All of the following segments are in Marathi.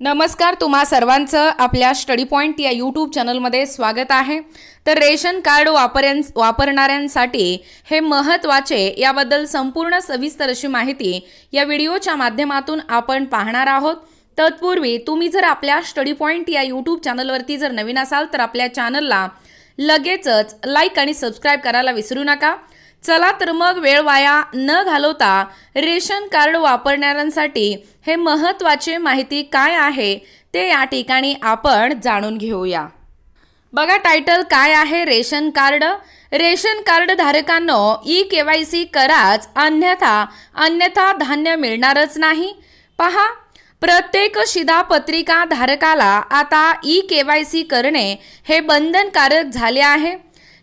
नमस्कार तुम्हा सर्वांचं आपल्या स्टडी पॉईंट या यूट्यूब चॅनलमध्ये स्वागत आहे. तर रेशन कार्ड वापर्यां वापरणाऱ्यांसाठी हे महत्त्वाचे याबद्दल संपूर्ण सविस्तर अशी माहिती या व्हिडिओच्या माध्यमातून आपण पाहणार आहोत. तत्पूर्वी तुम्ही जर आपल्या स्टडी पॉईंट या यूट्यूब चॅनलवरती जर नवीन असाल तर आपल्या चॅनलला लगेचच लाईक आणि सबस्क्राईब करायला विसरू नका. चला तर मग वेळ वाया न घालवता रेशन कार्ड वापरणाऱ्यांसाठी हे महत्त्वाचे माहिती काय आहे ते या ठिकाणी आपण जाणून घेऊया. बघा टायटल काय आहे रेशन कार्ड? रेशन कार्ड धारकांनो ई के वाय सी कराच अन्यथा अन्यथा धान्य मिळणारच नाही. पहा प्रत्येक शिधापत्रिका धारकाला आता ई के वाय सी करणे हे बंधनकारक झाले आहे.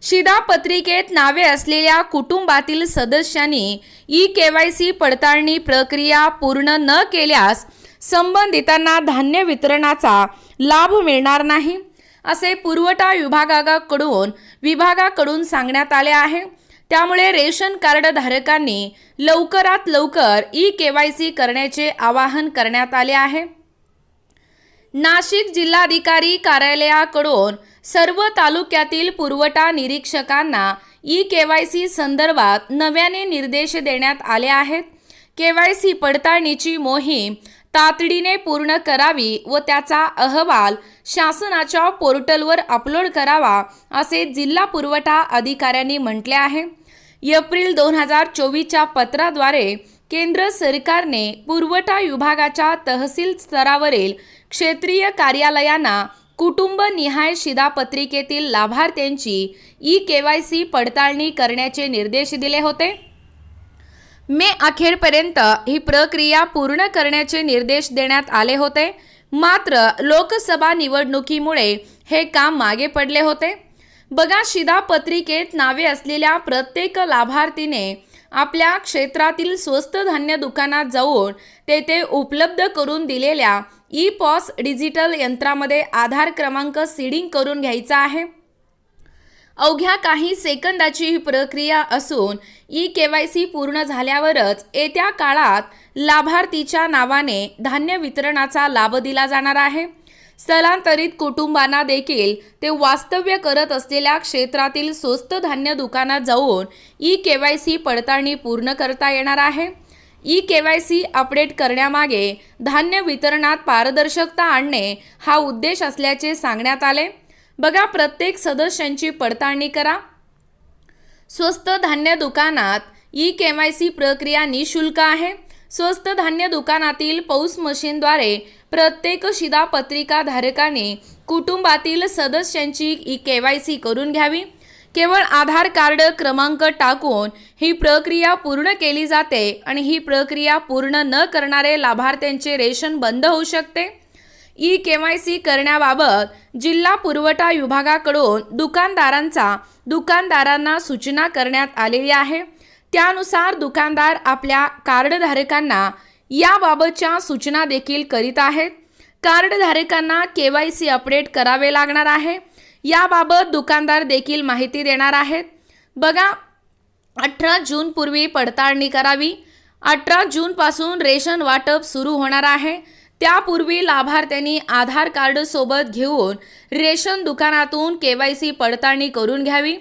शिधापत्रिकेत नावे असलेल्या कुटुंबातील सदस्यांनी ई के वाय सी पडताळणी प्रक्रिया पूर्ण न केल्यास संबंधितांना धान्य वितरणाचा लाभ मिळणार नाही असे पुरवठा विभागाकडून विभागाकडून सांगण्यात आले आहे. त्यामुळे रेशन कार्ड धारकांनी लवकरात लवकर ई के वाय सी करण्याचे आवाहन करण्यात आले आहे. नाशिक जिल्हाधिकारी कार्यालयाकडून सर्व तालुक्यातील पुरवठा निरीक्षकांना ई के वाय सी संदर्भात नव्याने निर्देश देण्यात आले आहेत. के वाय सी पडताळणीची मोहीम तातडीने पूर्ण करावी व त्याचा अहवाल शासनाच्या पोर्टलवर अपलोड करावा असे जिल्हा पुरवठा अधिकाऱ्यांनी म्हटले आहे. एप्रिल दोन हजार चोवीसच्या पत्राद्वारे केंद्र सरकारने पुरवठा विभागाच्या तहसील स्तरावरील क्षेत्रीय कार्यालयांना कुटुंबनिहाय शिधापत्रिकेतील लाभार्थ्यांची ई के वाय सी पडताळणी करण्याचे निर्देश दिले होते. मे अखेरपर्यंत ही प्रक्रिया पूर्ण करण्याचे निर्देश देण्यात आले होते. मात्र लोकसभा निवडणुकीमुळे हे काम मागे पडले होते. बघा शिधापत्रिकेत नावे असलेल्या प्रत्येक लाभार्थीने आपल्या क्षेत्रातील स्वस्त धान्य दुकानात जाऊन तेथे उपलब्ध करून दिलेल्या ई पॉस डिजिटल यंत्रामध्ये आधार क्रमांक सीडिंग करून घ्यायचा आहे. अवघ्या काही सेकंदाची ही प्रक्रिया असून ई के वाय सी पूर्ण झाल्यावरच येत्या काळात लाभार्थीच्या नावाने धान्य वितरणाचा लाभ दिला जाणार आहे. स्थलांतरित कुटुंबांना देखील ते वास्तव्य करत असलेल्या क्षेत्रातील स्वस्त धान्य दुकानात जाऊन ई के वाय सी पडताळणी पूर्ण करता येणार आहे. E K Y C update करण्यामागे धान्य वितरणात पारदर्शकता आणणे हा उद्देश असल्याचे सांगण्यात आले. बघा प्रत्येक सदस्यांची पडताळणी करा. स्वस्त धान्य दुकानात ई के वाय सी प्रक्रिया निशुल्क आहे. स्वस्त धान्य दुकानातील पौस मशीनद्वारे प्रत्येक शिधापत्रिकाधारकाने कुटुंबातील सदस्यांची ई के वाय सी करून घ्यावी. केवळ आधार कार्ड क्रमांक टाकून ही प्रक्रिया पूर्ण केली जाते आणि ही प्रक्रिया पूर्ण न करणारे लाभार्थ्यांचे रेशन बंद होऊ शकते. ई के वाय सी करण्याबाबत जिल्हा पुरवठा विभागाकडून दुकानदारांचा दुकानदारांना सूचना करण्यात आलेली आहे. त्यानुसार दुकानदार आपल्या कार्डधारकांना याबाबतच्या सूचना देखील करीत आहेत. कार्डधारकांना के वाय सी अपडेट करावे लागणार आहे. याबाबत दुकानदार देखील माहिती देणार आहेत. बघा अठरा जूनपूर्वी पडताळणी करावी. अठरा जूनपासून रेशन वाटप सुरू होणार आहे. त्यापूर्वी लाभार्थ्यांनी आधार कार्ड सोबत घेऊन रेशन दुकानातून के वाय सी पडताळणी करून घ्यावी.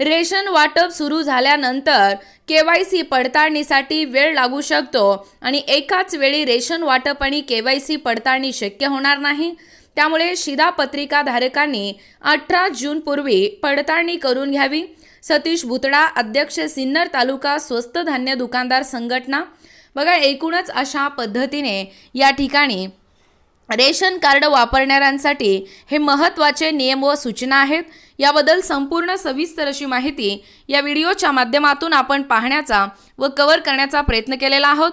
रेशन वाटप सुरू झाल्यानंतर के वाय सी पडताळणीसाठी वेळ लागू शकतो आणि एकाच वेळी रेशन वाटप आणि के वाय सी पडताळणी शक्य होणार नाही. त्यामुळे शिधापत्रिका धारकांनी अठरा जूनपूर्वी पडताळणी करून घ्यावी. सतीश भुतडा अध्यक्ष सिन्नर तालुका स्वस्त धान्य दुकानदार संघटना. बघा एकूणच अशा पद्धतीने या ठिकाणी रेशन कार्ड वापरणाऱ्यांसाठी हे महत्त्वाचे नियम व सूचना आहेत. याबद्दल संपूर्ण सविस्तर अशी माहिती या व्हिडिओच्या माध्यमातून आपण पाहण्याचा व कव्हर करण्याचा प्रयत्न केलेला आहोत.